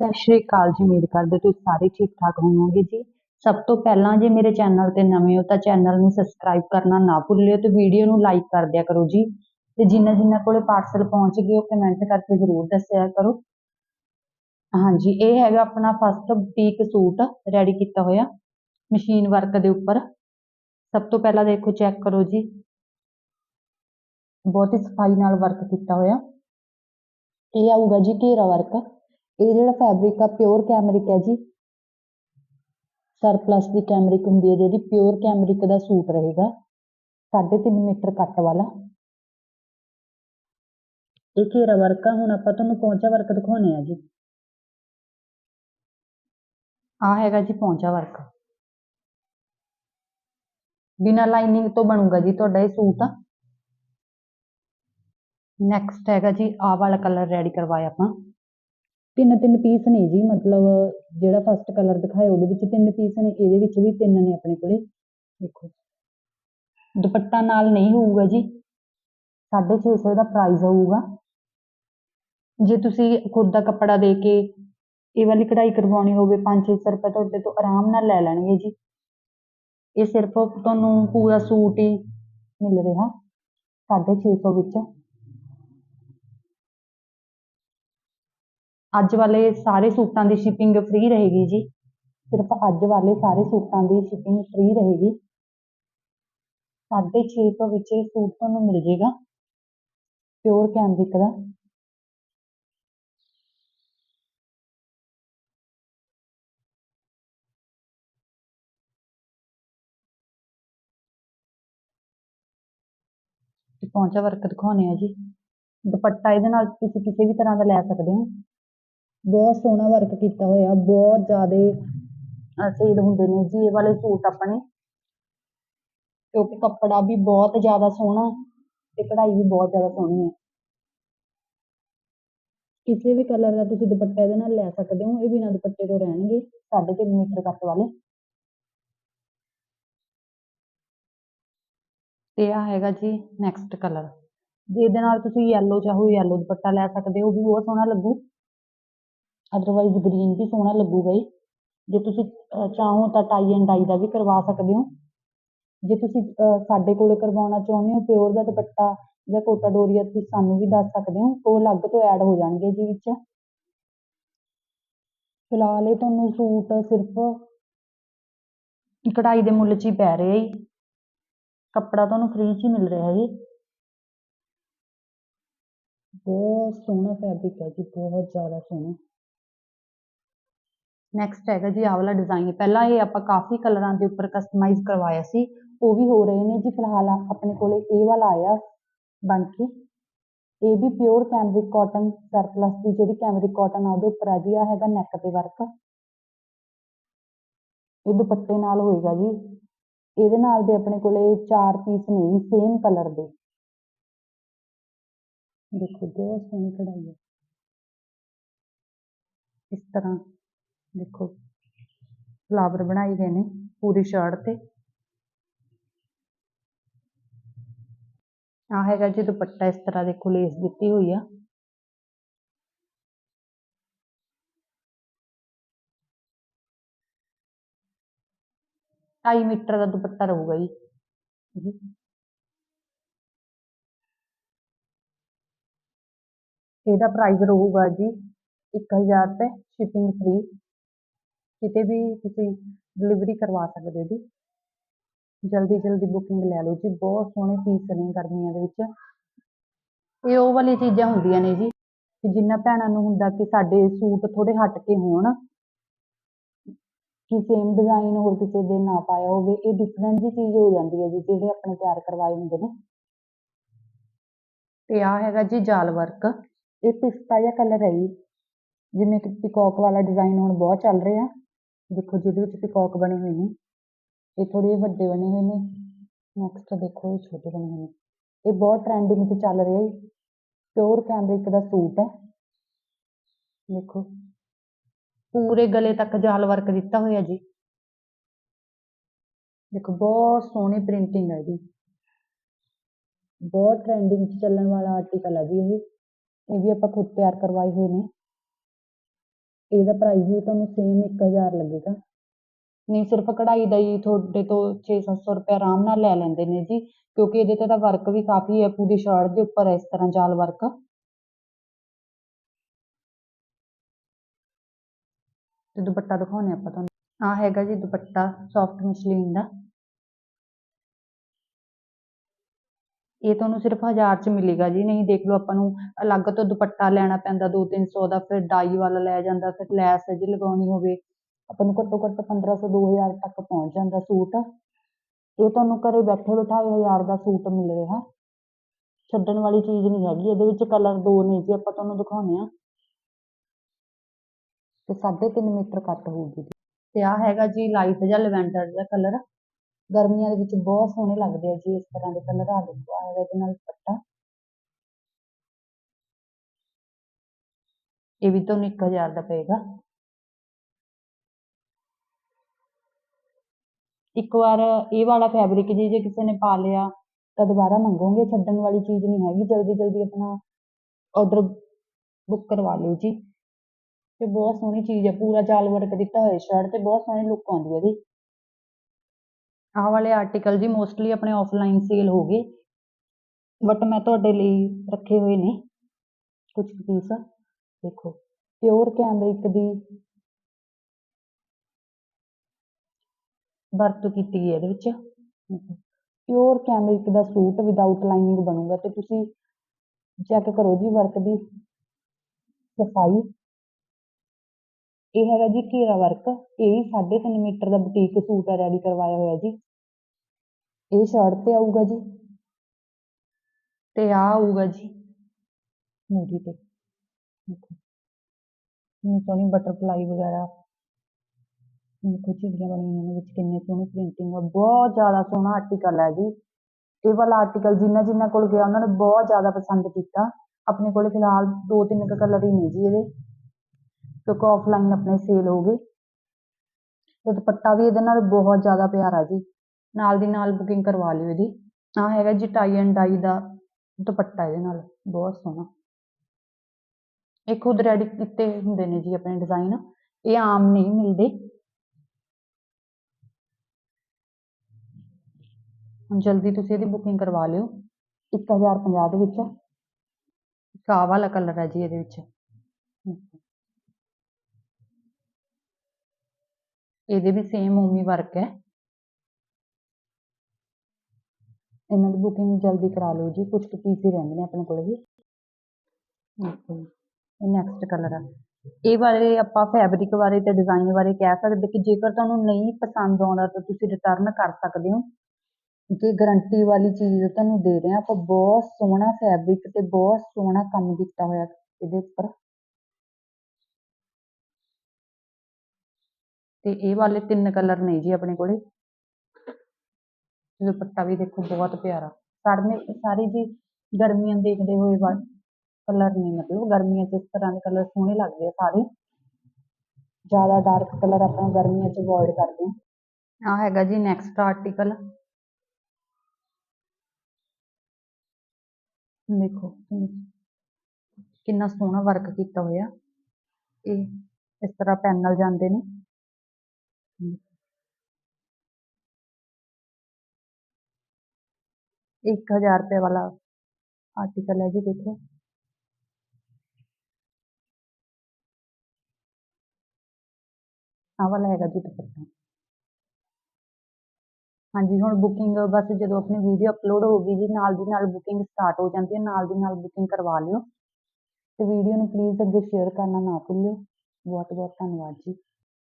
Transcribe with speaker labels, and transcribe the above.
Speaker 1: ਸਤਿ ਸ਼੍ਰੀ ਅਕਾਲ ਜੀ, ਉਮੀਦ ਕਰਦੇ ਤੁਸੀਂ ਸਾਰੇ ਠੀਕ ਠਾਕ ਹੋਵੋਗੇ ਜੀ। ਸਭ ਤੋਂ ਪਹਿਲਾਂ ਜੇ ਮੇਰੇ ਚੈਨਲ ਤੇ ਨਵੇਂ ਹੋ ਤਾਂ ਚੈਨਲ ਨੂੰ ਸਬਸਕ੍ਰਾਈਬ ਕਰਨਾ ਨਾ ਭੁੱਲਿਓ ਤੇ ਵੀਡੀਓ ਨੂੰ ਲਾਈਕ ਕਰ ਦਿਆ ਕਰੋ ਜੀ। ਤੇ ਜਿਨ੍ਹਾਂ ਜਿਨ੍ਹਾਂ ਕੋਲੇ ਪਾਰਸਲ ਪਹੁੰਚ ਗਏ ਉਹ ਕਮੈਂਟ ਕਰਕੇ ਜ਼ਰੂਰ ਦੱਸਿਆ ਕਰੋ। ਹਾਂਜੀ, ਇਹ ਹੈਗਾ ਆਪਣਾ ਫਸਟ ਬੁਟੀਕ ਸੂਟ ਰੈਡੀ ਕੀਤਾ ਹੋਇਆ ਮਸ਼ੀਨ ਵਰਕ ਦੇ ਉੱਪਰ। ਸਭ ਤੋਂ ਪਹਿਲਾਂ ਦੇਖੋ ਚੈੱਕ ਕਰੋ ਜੀ। ਬਹੁਤ ਹੀ ਸਫ਼ਾਈ ਨਾਲ ਵਰਕ ਕੀਤਾ ਹੋਇਆ। ਇਹ ਆਊਗਾ ਜੀ ਘੇਰਾ ਵਰਕ ਇਹ ਜਿਹੜਾ ਫੈਬਰਿਕ ਆ ਪਿਓਰ ਕੈਮਰਿਕ ਹੈ ਜੀ। ਸਰਪਲਸ ਦੀ ਕੈਮਰਿਕ ਹੁੰਦੀ ਹੈ ਜਿਹੜੀ ਪਿਓਰ ਕੈਮਰਿਕ ਦਾ ਸੂਟ ਰਹੇਗਾ। 3.5 ਮੀਟਰ ਕੱਟ ਵਾਲਾ। ਇਹ ਘੇਰਾ ਵਰਕ ਆ, ਹੁਣ ਆਪਾਂ ਤੁਹਾਨੂੰ ਪੌਂਚਾ ਵਰਕ ਦਿਖਾਉਣੇ ਆ ਜੀ। ਆ ਹੈਗਾ ਜੀ ਪੌਂਚਾ ਵਰਕ। ਬਿਨਾ ਲਾਈਨਿੰਗ ਤੋਂ ਬਣੂਗਾ ਜੀ ਤੁਹਾਡਾ ਇਹ ਸੂਟ। ਨੈਕਸਟ ਹੈਗਾ ਜੀ, ਆਹ ਵਾਲਾ ਕਲਰ ਰੈਡੀ ਕਰਵਾਇਆ ਆਪਾਂ। ਤਿੰਨ ਤਿੰਨ ਪੀਸ ਨੇ ਜੀ, ਮਤਲਬ ਜਿਹੜਾ ਫਸਟ ਕਲਰ ਦਿਖਾਇਆ ਉਹਦੇ ਵਿੱਚ ਤਿੰਨ ਪੀਸ ਨੇ, ਇਹਦੇ ਵਿੱਚ ਵੀ ਤਿੰਨ ਨੇ ਆਪਣੇ ਕੋਲੇ। ਦੇਖੋ, ਦੁਪੱਟਾ ਨਾਲ ਨਹੀਂ ਹੋਊਗਾ ਜੀ। 650 ਦਾ ਪ੍ਰਾਈਸ ਹੋਊਗਾ ਜੇ ਤੁਸੀਂ ਖੁਦ ਦਾ ਕੱਪੜਾ ਦੇ ਕੇ ਇਹ ਵਾਲੀ ਕਢਾਈ ਕਰਵਾਉਣੀ ਹੋਵੇ 5-600 ਰੁਪਏ ਤੁਹਾਡੇ ਤੋਂ ਆਰਾਮ ਨਾਲ ਲੈ ਲੈਣਗੇ ਜੀ। ਇਹ ਸਿਰਫ ਤੁਹਾਨੂੰ ਪੂਰਾ ਸੂਟ ਹੀ ਮਿਲ ਰਿਹਾ 650 ਵਿੱਚ। ਅੱਜ ਵਾਲੇ ਸਾਰੇ ਸੂਟਾਂ ਦੀ ਸ਼ਿਪਿੰਗ ਫ੍ਰੀ ਰਹੇਗੀ ਜੀ। ਸਿਰਫ ਅੱਜ ਵਾਲੇ ਸਾਰੇ ਸੂਟਾਂ ਦੀ ਸ਼ਿਪਿੰਗ ਫ੍ਰੀ ਰਹੇਗੀ। 650 ਵਿੱਚ ਇਹ ਸੂਟ ਤੁਹਾਨੂੰ ਮਿਲ ਜੇਗਾ। ਪਿਓਰ ਕੈਮਰਿਕ ਦਾ। ਪੌਂਚਾ ਵਰਕ ਦਿਖਾਉਣੇ ਆ ਜੀ। ਦੁਪੱਟਾ ਇਹਦੇ ਨਾਲ ਤੁਸੀਂ ਕਿਸੇ ਵੀ ਤਰ੍ਹਾਂ ਦਾ ਲੈ ਸਕਦੇ ਹੋ। ਬਹੁਤ ਸੋਹਣਾ ਵਰਕ ਕੀਤਾ ਹੋਇਆ, ਬਹੁਤ ਜ਼ਿਆਦਾ ਸੇਲ ਹੁੰਦੇ ਨੇ ਜੀ, ਇਹ ਵਾਲੇ ਸੂਟ ਆਪਣੇ। ਕਿਉਂਕਿ ਕੱਪੜਾ ਵੀ ਬਹੁਤ ਜ਼ਿਆਦਾ ਸੋਹਣਾ ਤੇ ਕਢਾਈ ਵੀ ਬਹੁਤ ਜ਼ਿਆਦਾ ਸੋਹਣੀ ਹੈ। ਕਿਸੇ ਵੀ ਕਲਰ ਦਾ ਤੁਸੀਂ ਦੁਪੱਟਾ ਇਹਦੇ ਨਾਲ ਲੈ ਸਕਦੇ ਹੋ, ਇਹ ਬਿਨਾਂ ਦੁਪੱਟੇ ਤੋਂ ਰਹਿਣਗੇ 3.5 ਮੀਟਰ ਕੱਟ ਵਾਲੇ। ਤੇ ਆ ਹੈਗਾ ਜੀ ਨੈਕਸਟ ਕਲਰ ਜੇ ਇਹਦੇ ਨਾਲ ਤੁਸੀਂ ਯੈਲੋ ਚਾਹੋ ਯੈਲੋ ਦੁਪੱਟਾ ਲੈ ਸਕਦੇ ਹੋ, ਉਹ ਵੀ ਬਹੁਤ ਸੋਹਣਾ ਲੱਗੂ। ਅਦਰਵਾਈਜ਼ ਗ੍ਰੀਨ ਵੀ ਸੋਹਣਾ ਲੱਗੂਗਾ ਹੀ ਜੇ ਤੁਸੀਂ ਚਾਹੋ ਤਾਂ ਟਾਈ ਐਂਡ ਡਾਈ ਦਾ ਵੀ ਕਰਵਾ ਸਕਦੇ ਹੋ। ਜੇ ਤੁਸੀਂ ਸਾਡੇ ਕੋਲੇ ਕਰਵਾਉਣਾ ਚਾਹੁੰਦੇ ਹੋ ਪਿਓਰ ਦਾ ਦੁਪੱਟਾ ਜਾਂ ਕੋਟਾ ਡੋਰੀਆ, ਤੁਸੀਂ ਸਾਨੂੰ ਵੀ ਦੱਸ ਸਕਦੇ ਹੋ। ਉਹ ਅਲੱਗ ਤੋਂ ਐਡ ਹੋ ਜਾਣਗੇ ਜੀ ਵਿੱਚ। ਫਿਲਹਾਲ ਇਹ ਤੁਹਾਨੂੰ ਸੂਟ ਸਿਰਫ ਕਢਾਈ ਦੇ ਮੁੱਲ 'ਚ ਹੀ ਪੈ ਰਿਹਾ ਜੀ। ਕੱਪੜਾ ਤੁਹਾਨੂੰ ਫ੍ਰੀ 'ਚ ਹੀ ਮਿਲ ਰਿਹਾ ਜੀ। ਬਹੁਤ ਸੋਹਣਾ ਫੈਬਰਿਕ ਹੈ ਜੀ, ਬਹੁਤ ਜ਼ਿਆਦਾ ਸੋਹਣਾ। ਨੈਕਸਟ ਹੈਗਾ ਜੀ ਆਹ ਵਾਲਾ ਡਿਜ਼ਾਈਨ ਪਹਿਲਾਂ ਇਹ ਆਪਾਂ ਕਾਫੀ ਕਲਰਾਂ ਦੇ ਉੱਪਰ ਕਸਟਮਾਈਜ਼ ਕਰਵਾਇਆ ਸੀ। ਉਹ ਵੀ ਹੋ ਰਹੇ ਨੇ ਜੀ ਫਿਲਹਾਲ। ਆਪਣੇ ਕੋਲੇ ਇਹ ਵਾਲਾ ਆਇਆ ਬਣ ਕੇ। ਇਹ ਵੀ ਪਿਓਰ ਕੈਮਰਿਕ ਕਾਟਨ ਸਰਪਲਸ ਦੀ ਜਿਹੜੀ ਕੈਮਰਿਕ ਕਾਟਨ ਆ, ਉਹਦੇ ਉੱਪਰ ਆ ਜੀ। ਆ ਹੈਗਾ ਨੈਕ ਤੇ ਵਰਕ ਇਹ ਦੁਪੱਟੇ ਨਾਲ ਹੋਏਗਾ ਜੀ। ਇਹਦੇ ਨਾਲ ਦੇ ਆਪਣੇ ਕੋਲੇ ਚਾਰ ਪੀਸ ਨੇ ਜੀ ਸੇਮ ਕਲਰ ਦੇ। ਦੇਖੋ, ਬਹੁਤ ਸੋਹਣੀ ਕਢਾਈ ਹੈ ਇਸ ਤਰ੍ਹਾਂ। ਦੇਖੋ ਫਲਾਵਰ ਬਣਾਏ ਗਏ ਨੇ ਪੂਰੀ ਸ਼ਰਟ ਤੇ। ਆ ਹੈਗਾ ਜੀ ਦੁਪੱਟਾ, ਇਸ ਤਰ੍ਹਾਂ ਦੇਖੋ ਲੇਸ ਦਿੱਤੀ ਹੋਈ ਆ। ਢਾਈ ਮੀਟਰ ਦਾ ਦੁਪੱਟਾ ਰਹੂਗਾ ਜੀ। ਇਹਦਾ ਪ੍ਰਾਈਸ ਰਹੂਗਾ ਜੀ 1000 ਰੁਪਏ ਸ਼ਿਪਿੰਗ ਫ੍ਰੀ ਕਿਤੇ ਵੀ ਤੁਸੀਂ ਡਿਲੀਵਰੀ ਕਰਵਾ ਸਕਦੇ ਜੀ। ਜਲਦੀ ਜਲਦੀ ਬੁਕਿੰਗ ਲੈ ਲਓ ਜੀ। ਬਹੁਤ ਸੋਹਣੇ ਪੀਸ ਨੇ ਗਰਮੀਆਂ ਦੇ ਵਿੱਚ। ਇਹ ਉਹ ਵਾਲੀ ਚੀਜ਼ਾਂ ਹੁੰਦੀਆਂ ਨੇ ਜੀ ਕਿ ਜਿੰਨਾ ਭੈਣਾਂ ਨੂੰ ਹੁੰਦਾ ਕਿ ਸਾਡੇ ਸੂਟ ਥੋੜੇ ਹਟ ਕੇ ਹੋਣ। ਕਿ ਸੇਮ ਡਿਜ਼ਾਈਨ ਹੋਰ ਕਿਸੇ ਦੇ ਨਾ ਪਾਇਆ ਹੋਵੇ। ਇਹ ਡਿਫਰੈਂਟ ਜੀ ਚੀਜ਼ ਹੋ ਜਾਂਦੀ ਹੈ ਜੀ, ਜਿਹੜੇ ਆਪਣੇ ਤਿਆਰ ਕਰਵਾਏ ਹੁੰਦੇ ਨੇ। ਤੇ ਆ ਹੈਗਾ ਜੀ ਜਾਲ ਵਰਕ ਇਹ ਪਿਸਤਾ ਜਿਹਾ ਕਲਰ ਹੈ ਜੀ। ਜਿਵੇਂ ਕਿ ਪਿਕੌਕ ਵਾਲਾ ਡਿਜ਼ਾਈਨ ਹੁਣ ਬਹੁਤ ਚੱਲ ਰਿਹਾ। ਦੇਖੋ ਜਿਹਦੇ ਵਿੱਚ ਪਿਕੌਕ ਬਣੇ ਹੋਏ ਨੇ, ਇਹ ਥੋੜੇ ਵੱਡੇ ਬਣੇ ਹੋਏ ਨੇ। ਨੈਕਸਟ ਦੇਖੋ ਇਹ ਛੋਟੇ ਬਣੇ ਹੋਏ ਨੇ। ਇਹ ਬਹੁਤ ਟ੍ਰੈਂਡਿੰਗ 'ਚ ਚੱਲ ਰਿਹਾ ਜੀ। ਪਿਓਰ ਕੈਮਰਿਕ ਦਾ ਸੂਟ ਹੈ। ਦੇਖੋ। ਪੂਰੇ ਗਲੇ ਤੱਕ ਜਾਲ ਵਰਕ ਦਿੱਤਾ ਹੋਇਆ ਜੀ। ਦੇਖੋ ਬਹੁਤ ਸੋਹਣੀ ਪ੍ਰਿੰਟਿੰਗ ਹੈ ਜੀ। ਬਹੁਤ ਟ੍ਰੈਂਡਿੰਗ 'ਚ ਚੱਲਣ ਵਾਲਾ ਆਰਟੀਕਲ ਹੈ ਜੀ ਇਹ। ਇਹ ਵੀ ਆਪਾਂ ਖੁਦ ਤਿਆਰ ਕਰਵਾਏ ਹੋਏ ਨੇ। ਇਹਦਾ ਪ੍ਰਾਈਸ ਵੀ ਤੁਹਾਨੂੰ ਸੇਮ 1000 ਲੱਗੇਗਾ। ਨਹੀਂ, ਸਿਰਫ ਕਢਾਈ ਦਾ ਹੀ ਤੁਹਾਡੇ ਤੋਂ 6-700 ਰੁਪਏ ਆਰਾਮ ਨਾਲ ਲੈ ਲੈਂਦੇ ਨੇ ਜੀ, ਕਿਉਂਕਿ ਇਹਦੇ ਤੇ ਤਾਂ ਵਰਕ ਵੀ ਕਾਫੀ ਹੈ, ਪੂਰੀ ਸ਼ਰਟ ਦੇ ਉੱਪਰ ਇਸ ਤਰ੍ਹਾਂ ਜਾਲ ਵਰਕ ਤੇ ਦੁਪੱਟਾ ਦਿਖਾਉਣੇ ਆਪਾਂ ਤੁਹਾਨੂੰ। ਆ ਹੈਗਾ ਜੀ ਦੁਪੱਟਾ ਸੌਫਟ ਮਸਲੀਨ ਦਾ। ਇਹ ਤੁਹਾਨੂੰ ਸਿਰਫ 1000 ਚ ਮਿਲੇਗਾ ਜੀ, ਨਹੀਂ ਦੇਖ ਲਓ ਆਪਾਂ ਨੂੰ ਅਲੱਗ ਤੋਂ ਦੁਪੱਟਾ ਲੈਣਾ ਪੈਂਦਾ 2-300 ਦਾ, ਫਿਰ ਡਾਈ ਵਾਲਾ ਲੈ ਜਾਂਦਾ, ਫਿਰ ਲੈਸ ਜੀ ਲਗਾਉਣੀ ਹੋਵੇ, ਆਪਾਂ ਨੂੰ ਘੱਟੋ ਘੱਟ 1500 2000 ਤੱਕ ਪਹੁੰਚ ਜਾਂਦਾ ਸੂਟ। ਇਹ ਤੁਹਾਨੂੰ ਘਰੇ ਬੈਠੇ ਬਿਠਾਏ 1000 ਦਾ ਸੂਟ ਮਿਲ ਰਿਹਾ। ਛੱਡਣ ਵਾਲੀ ਚੀਜ਼ ਨਹੀਂ ਹੈਗੀ, ਇਹਦੇ ਵਿੱਚ ਕਲਰ ਦੋ ਨੇ ਜੀ, ਆਪਾਂ ਤੁਹਾਨੂੰ ਦਿਖਾਉਣੇ ਆ। ਤੇ 3.5 ਮੀਟਰ ਕੱਟ ਹੋਊਗੀ। ਤੇ ਆ ਹੈਗਾ ਜੀ ਲਾਈਟ ਜਾਂ ਲਵੈਂਡਰ ਦਾ ਕਲਰ ਗਰਮੀਆਂ ਦੇ ਵਿੱਚ ਬਹੁਤ ਸੋਹਣੇ ਲੱਗਦੇ ਆ ਜੀ, ਇਸ ਤਰ੍ਹਾਂ ਦੇ ਕਲਰ ਆ ਦੇਖੋ ਆ ਇਹਦੇ ਨਾਲ ਦੁਪੱਟਾ। ਇਹ ਵੀ ਤੁਹਾਨੂੰ 1000 ਦਾ ਪਏਗਾ। ਇੱਕ ਵਾਰ ਇਹ ਵਾਲਾ ਫੈਬਰਿਕ ਜੀ, ਜੇ ਕਿਸੇ ਨੇ ਪਾ ਲਿਆ, ਤਾਂ ਦੁਬਾਰਾ ਮੰਗੋਗੇ, ਛੱਡਣ ਵਾਲੀ ਚੀਜ਼ ਨਹੀਂ ਹੈਗੀ ਜਲਦੀ ਜਲਦੀ ਆਪਣਾ ਆਰਡਰ ਬੁੱਕ ਕਰਵਾ ਲਿਓ ਜੀ। ਤੇ ਬਹੁਤ ਸੋਹਣੀ ਚੀਜ਼ ਹੈ ਪੂਰਾ ਜਾਲ ਵਰਕ ਦਿੱਤਾ ਹੋਇਆ ਸ਼ਰਟ ਤੇ ਬਹੁਤ ਸੋਹਣੀ ਲੁੱਕ ਆਉਂਦੀ ਹੈ ਇਹਦੀ। ਆਹ ਵਾਲੇ ਆਰਟੀਕਲ ਜੀ ਮੋਸਟਲੀ ਆਪਣੇ ਆਫਲਾਈਨ ਸੇਲ ਹੋ ਗਏ। ਬਟ ਮੈਂ ਤੁਹਾਡੇ ਲਈ ਰੱਖੇ ਹੋਏ ਨੇ ਕੁਝ ਪੀਸ ਦੇਖੋ ਪਿਓਰ ਕੈਮਰਿਕ ਦੀ ਵਰਤੋਂ ਕੀਤੀ ਗਈ ਇਹਦੇ ਵਿੱਚ। ਪਿਓਰ ਕੈਮਰਿਕ ਦਾ ਸੂਟ ਵਿਦਆਊਟ ਲਾਈਨਿੰਗ ਬਣੂਗਾ ਤੇ ਤੁਸੀਂ ਚੈੱਕ ਕਰੋ ਜੀ ਵਰਕ ਦੀ ਸਫ਼ਾਈ। ਇਹ ਹੈਗਾ ਜੀ ਘੇਰਾ ਵਰਕ ਇਹ ਵੀ 3.5 ਮੀਟਰ ਦਾ ਬੁਟੀਕ ਸੂਟ ਹੈ ਰੈਡੀ ਕਰਵਾਇਆ ਹੋਇਆ ਜੀ। ਇਹ ਸ਼ਰਟ ਤੇ ਆਊਗਾ ਜੀ। ਤੇ ਆ ਆਊਗਾ ਜੀ। ਮੂਰੀ ਤੇ। ਕਿੰਨੀ ਸੋਹਣੀ ਬਟਰਫਲਾਈ ਵਗੈਰਾ। ਦੇਖੋ, ਚਿੜੀਆਂ ਬਣੀਆਂ ਨੇ ਵਿੱਚ, ਕਿੰਨੇ ਸੋਹਣੀ ਪ੍ਰਿੰਟਿੰਗ ਆ। ਬਹੁਤ ਜ਼ਿਆਦਾ ਸੋਹਣਾ ਆਰਟੀਕਲ ਹੈ ਜੀ। ਇਹ ਵਾਲਾ ਆਰਟੀਕਲ ਜਿੰਨਾ ਜਿੰਨਾ ਕੋਲ ਗਿਆ, ਉਹਨਾਂ ਨੇ ਬਹੁਤ ਜ਼ਿਆਦਾ ਪਸੰਦ ਕੀਤਾ। ਆਪਣੇ ਕੋਲੇ ਫਿਲਹਾਲ ਦੋ ਤਿੰਨ ਕੁ ਕਲਰ ਹੀ ਨੇ ਜੀ ਇਹਦੇ। ਕਿਉਂਕਿ ਆਫਲਾਈਨ ਆਪਣੇ ਸੇਲ ਹੋ ਗਏ। ਤੇ ਦੁਪੱਟਾ ਵੀ ਇਹਦੇ ਨਾਲ ਬਹੁਤ ਜ਼ਿਆਦਾ ਪਿਆਰਾ ਜੀ। ਨਾਲ ਦੀ ਨਾਲ ਬੁਕਿੰਗ ਕਰਵਾ ਲਿਓ ਇਹਦੀ। ਆ ਹੈਗਾ ਜੀ ਟਾਈ ਐਂਡ ਡਾਈ ਦਾ ਦੁਪੱਟਾ ਇਹਦੇ ਨਾਲ। ਬਹੁਤ ਸੋਹਣਾ। ਇਹ ਖੁਦ ਰੈਡੀ ਕੀਤੇ ਹੁੰਦੇ ਨੇ ਜੀ ਆਪਣੇ ਡਿਜ਼ਾਈਨ ਇਹ ਆਮ ਨਹੀਂ ਮਿਲਦੇ। ਜਲਦੀ ਤੁਸੀਂ ਇਹਦੀ ਬੁਕਿੰਗ ਕਰਵਾ ਲਿਓ। 1050 ਦੇ ਵਿੱਚ। ਕਾ ਵਾਲਾ ਕਲਰ ਹੈ ਜੀ ਇਹਦੇ ਵਿੱਚ। ਇਹਦੇ ਵੀ ਸੇਮ ਉਮੀ ਵਰਕ ਹੈ। ਇਹਨਾਂ ਦੀ ਬੁਕਿੰਗ ਜਲਦੀ ਕਰਾ ਲਓ ਜੀ ਕੁਝ ਕੁ ਪੀਸ ਹੀ ਰਹਿੰਦੇ ਨੇ ਆਪਣੇ ਕੋਲ ਵੀ ਦੇਖੋ ਇਹ ਨੈਕਸਟ ਕਲਰ ਆ। ਇਹ ਬਾਰੇ ਆਪਾਂ ਫੈਬਰਿਕ ਬਾਰੇ ਤੇ ਡਿਜ਼ਾਈਨ ਬਾਰੇ ਕਹਿ ਸਕਦੇ ਕਿ ਜੇਕਰ ਤੁਹਾਨੂੰ ਨਹੀਂ ਪਸੰਦ ਆਉਂਦਾ ਤਾਂ ਤੁਸੀਂ ਰਿਟਰਨ ਕਰ ਸਕਦੇ ਹੋ। ਕਿ ਗਾਰੰਟੀ ਵਾਲੀ ਚੀਜ਼ ਤੁਹਾਨੂੰ ਦੇ ਰਹੇ ਹਾਂ, ਆਪਾਂ ਬਹੁਤ ਸੋਹਣਾ ਫੈਬਰਿਕ ਤੇ ਬਹੁਤ ਸੋਹਣਾ ਕੰਮ ਕੀਤਾ ਹੋਇਆ ਇਹਦੇ ਉੱਪਰ। ਤੇ ਇਹ ਵਾਲੇ ਤਿੰਨ ਕਲਰ ਨੇ ਜੀ ਆਪਣੇ ਕੋਲੇ। ਦੁਪੱਟਾ ਵੀ ਦੇਖੋ ਬਹੁਤ ਪਿਆਰਾ। ਸਾਰੇ ਸਾਰੇ ਜੀ ਗਰਮੀਆਂ ਦੇਖਦੇ ਹੋਏ ਕਲਰ ਨੇ ਮਤਲਬ ਗਰਮੀਆਂ 'ਚ ਇਸ ਤਰ੍ਹਾਂ ਦੇ ਕਲਰ ਸੋਹਣੇ ਲੱਗਦੇ ਆ ਸਾਰੇ। ਜ਼ਿਆਦਾ ਡਾਰਕ ਕਲਰ ਆਪਾਂ ਗਰਮੀਆਂ 'ਚ ਅਵੋਇਡ ਕਰਦੇ ਹਾਂ ਆ ਹੈਗਾ ਜੀ ਨੈਕਸਟ ਆਰਟੀਕਲ ਦੇਖੋ, ਕਿੰਨਾ ਸੋਹਣਾ ਵਰਕ ਕੀਤਾ ਹੋਇਆ। ਇਹ ਇਸ ਤਰ੍ਹਾਂ ਪੈਨਲ ਜਾਂਦੇ ਨੇ। ਇੱਕ ਹਜ਼ਾਰ ਰੁਪਏ ਵਾਲਾ ਆਰਟੀਕਲ ਹੈ ਜੀ ਆਹ ਵਾਲਾ ਹੈਗਾ ਜੀ ਦੁਪੱਟਾ। ਹਾਂਜੀ, ਹੁਣ ਬੁਕਿੰਗ ਬਸ ਜਦੋਂ ਆਪਣੀ ਵੀਡੀਓ ਅਪਲੋਡ ਹੋ ਗਈ ਜੀ, ਨਾਲ ਦੀ ਨਾਲ ਬੁਕਿੰਗ ਸਟਾਰਟ ਹੋ ਜਾਂਦੀ ਹੈ, ਨਾਲ ਦੀ ਨਾਲ ਬੁਕਿੰਗ ਕਰਵਾ ਲਿਓ। ਤੇ ਵੀਡੀਓ ਨੂੰ ਪਲੀਜ਼ ਅੱਗੇ ਸ਼ੇਅਰ ਕਰਨਾ ਨਾ ਭੁੱਲਿਓ। ਬਹੁਤ ਬਹੁਤ ਧੰਨਵਾਦ ਜੀ।